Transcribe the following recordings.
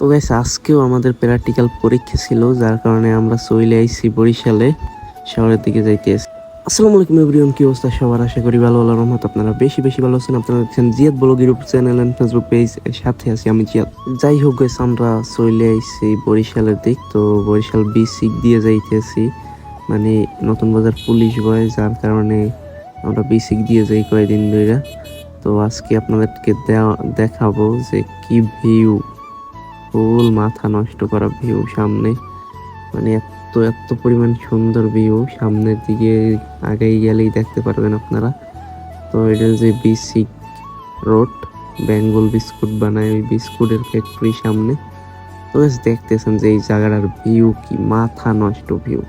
তো গাইস আজকেও আমাদের প্র্যাকটিক্যাল পরীক্ষা ছিল, যার কারণে আমরা চলে আইসি বরিশালে, শহরের দিকে যাইতে। আসসালামু আলাইকুম এভরিওয়ান কি অবস্থা সবার? আশা করি ভালো ভালো রহমত আপনারা বেশি বেশি ভালো আছেন। আপনারা দেখছেন Ziad blog YouTube channel and Facebook page এর সাথে আছি আমি জিয়াদ। যাই হোক গাইস আমরা চলে আইছি বরিশালের দিক, তো বরিশাল বিসিক দিয়ে যাইতেছি। মানে নতুন বাজার পুলিশ বয়, যার কারণে আমরা বিসিক দিয়ে যাই কয়েকদিন ধরে তো আজকে আপনাদেরকে দেখাবো যে কি ভিউ ফুল মাথা নষ্ট করা ভিউ সামনে। মানে এত এত পরিমাণ সুন্দর ভিউ। সামনের দিকে আগেই গেলেই দেখতে পারবেন আপনারা। তো এটা যে বিসিক রোড বেঙ্গল বিস্কুট বানায় ওই বিস্কুটের ফ্যাক্টরি সামনে। তো দেখতেছেন যে এই জায়গাটার ভিউ কি, মাথা নষ্ট ভিউ।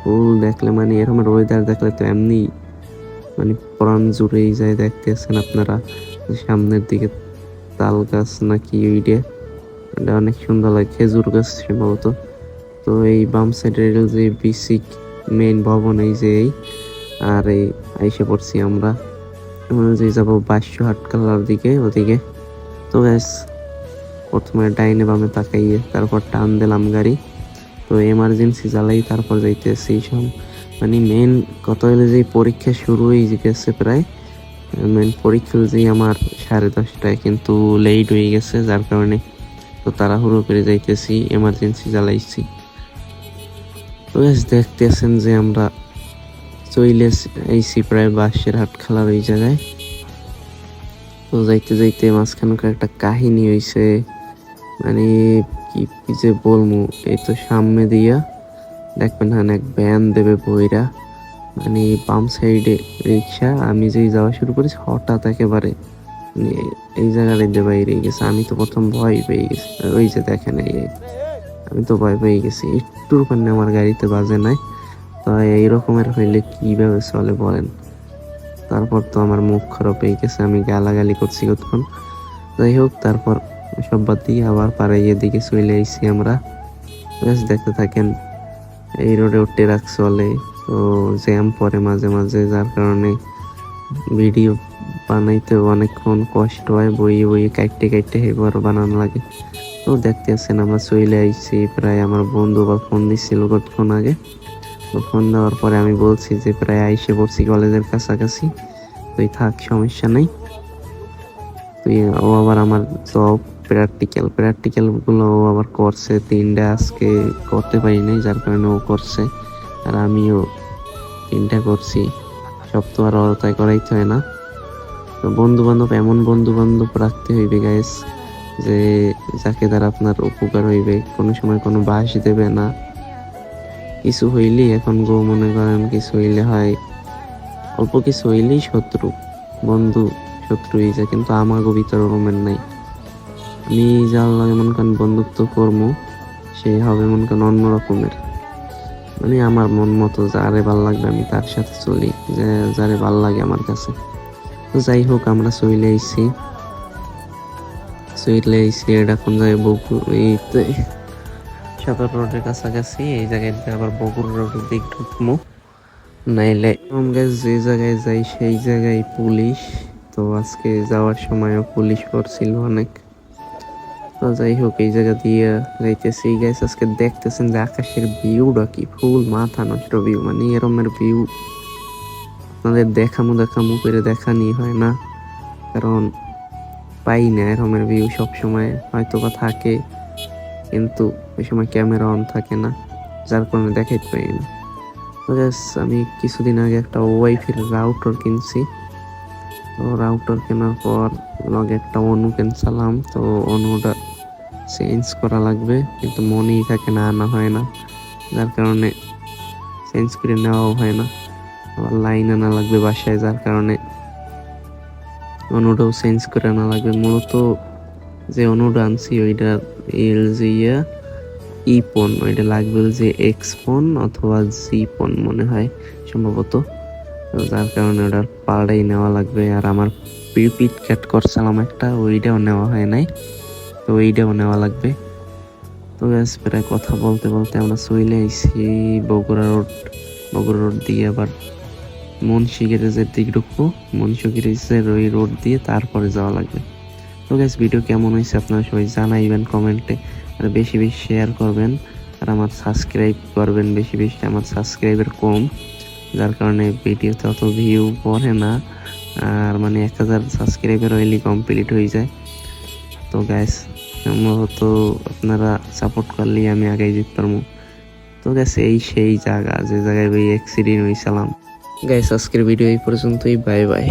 ফুল দেখলে মানে এরকম ওয়েদার দেখলে তো এমনি মানে প্রাণ জুড়েই যায় দেখতেছেন আপনারা। সামনের দিকে তাল গাছ নাকি ওইটা এটা অনেক সুন্দর লাগে, খেজুর গাছ সম্ভবত তো এই বাম সাইডের যে বিসিক মেইন ভবন, এই যে এই, আর এই আইসে পড়ছি আমরা। যে যাব বাইশশো হাটকালার দিকে, ওদিকে। তো ব্যাস, প্রথমে ডাইনে বামে তাকাইয়ে তারপর টান দিলাম গাড়ি। তো এমার্জেন্সি জ্বালাই তারপর যাইতেছি সব। মানে মেন কত হলো যে পরীক্ষা শুরু হয়ে গেছে প্রায়। মেন পরীক্ষা যে আমার সাড়ে দশটায় কিন্তু লেট হয়ে গেছে, যার কারণে তো তাড়াহুড়ো করে যাইতেছি এমার্জেন্সি জ্বালাইছি। তো বেশ দেখতেছেন যে আমরা চইলে আইসি প্রায় বাঁশের হাট খেলার ওই জায়গায়। তো যাইতে যাইতে মাঝখানকার একটা কাহিনী হইছে। মানে কি কি যে বলমু, এই তো সামনে দিয়া দেখবেন হ্যাঁ এক ভ্যান দেবে বইরা মানে বাম সাইডে রিক্সা, আমি যেই যাওয়া শুরু করেছি, হঠাৎ একেবারে এই জায়গাটাতে বাইরে গেছে। আমি তো প্রথম ভয় পেয়ে গেছি। ওই যে দেখেন এই। আমি তো ভয় পেয়ে গেছি। একটুর কারণে আমার গাড়িতে বাজে নাই। তো এই রকমের হইলে কীভাবে চলে বলেন? তারপর তো আমার মুখ খারাপ হয়ে গেছে। আমি গালাগালি করছি কতক্ষণ। যাই হোক, তারপর সব বাদ দিয়ে আবার পাড়াইয়ের দিকে চলে আইছি আমরা। বেশ, দেখতে থাকেন। এই রোডে ট্রাক চলে। তো জ্যাম পরে মাঝে মাঝে, যার কারণে ভিডিও বানাইতে অনেকক্ষণ কষ্ট হয়, বইয়ে বইয়ে কাটতে কাটতে এবার বানানো লাগে। তো দেখতে আছেন আমরা চলে আইছি, প্রায় আমার বন্ধু বা ফোন দিচ্ছিল কতক্ষণ আগে। তো ফোন দেওয়ার পরে আমি বলছি যে প্রায় আইসে পড়ছি কলেজের কাছাকাছি। তুই থাক, সমস্যা নেই। তুই ও আবার আমার জব প্র্যাকটিক্যাল প্র্যাকটিক্যালগুলো ও আবার করছে। তিনটা আজকে করতে পারি নাই, যার কারণে ও করছে। আর আমিও তিনটা করছি। সব তো আর অরতায় করাইতে হয় না। বন্ধু বান্ধব এমন বন্ধু বান্ধব রাখতে হইবে গাইস যে যাকে দ্বারা আপনার উপকার হইবে। কোনো সময় কোনো বাস দেবে না। কিছু হইলেই এখন গো, মনে করেন, কিছু হইলে হয়। অল্প কিছু হইলেই শত্রু, বন্ধু শত্রু হয়ে যায়, কিন্তু আমার ভিতরে রোমেন নাই। আমি যার লাগে মনে করেন বন্ধুত্ব কর্ম, সে হবে মনে করেন অন্য রকমের। মানে আমার মন মতো যারে ভালো লাগবে আমি তার সাথে চলি, যে যারে ভালো লাগে আমার কাছে। তো যাই হোক, আমরা চলে আইছি। চলে আইছি, এটা কোন জায়গায়? বকু এই তো সদর রোডের কাছাকাছি, এই জায়গায় আবার বগুর রোডের দিক ঢুকবো নাইলে আমরা যে জায়গায় যাই, সেই জায়গায় পুলিশ। তো আজকে যাওয়ার সময়ও পুলিশ করছিল অনেক। তো যাই হোক, এই জায়গা দিয়ে যাইতেছি। গাইস আজকে দেখতেছেন যে আকাশের ভিউটা কি? ফুল মাথা নষ্ট ভিউ মানে এরমের ভিউ আপনাদের দেখামু দেখামু করে দেখানি হয় না। কারণ পাই না এরমের ভিউ সব সময় হয়তো বা থাকে কিন্তু ওই সময় ক্যামেরা অন থাকে না যার কারণে দেখাইতে পারি না। guys, আমি কিছুদিন আগে একটা ওয়াইফের রাউটার কিনছি। তো রাউটার কেনার পর লগে একটা অনু কিনছিলাম তো অনুটা চেঞ্জ করা লাগবে কিন্তু মনেই থাকে না আনা হয় না। যার কারণে চেঞ্জ করে নেওয়াও হয় না। আবার লাইন আনা লাগবে বাসায়, যার কারণে অনুটাও চেঞ্জ করে আনা লাগবে। মূলত যে অনুটা আনছি, ওইটা এল ইয়া, ই ফোন ওইটা লাগবে যে এক্স ফোন অথবা জি ফোন মনে হয় সম্ভবত। যার কারণে ওটার পাড়াই নেওয়া লাগবে। আর আমার প্রিপিড ক্যাট করছিলাম একটা, ওইটাও নেওয়া হয় নাই, তো ওইটাও নেওয়া লাগবে। তো ব্যাস, প্রায় কথা বলতে বলতে আমরা চলে আইছি বগুড়া রোড বগুড়া রোড দিয়ে আবার মুন্সি গ্যারেজের দিকে ঢুকবো। মুন্সি গ্যারেজের ওই রোড দিয়ে তারপরে যাওয়া লাগবে। তো গ্যাস ভিডিও কেমন হয়েছে আপনারা সবাই জানাইবেন কমেন্টে। আর বেশি বেশি শেয়ার করবেন। আর আমার সাবস্ক্রাইব করবেন বেশি বেশি, আমার সাবস্ক্রাইবার কম। যার কারণে ভিডিওতে অত ভিউ পড়ে না। আর মানে এক হাজার সাবস্ক্রাইবার হইলে কমপ্লিট হয়ে যায়। তো গ্যাস সম্ভবত আপনারা সাপোর্ট করলেই আমি আগে যেতে পারব। তো গ্যাস এই সেই জায়গা, যে জায়গায় ওই অ্যাক্সিডেন্ট হয়েছিলাম। গ্যাস আজকের ভিডিও এই পর্যন্তই বাই বাই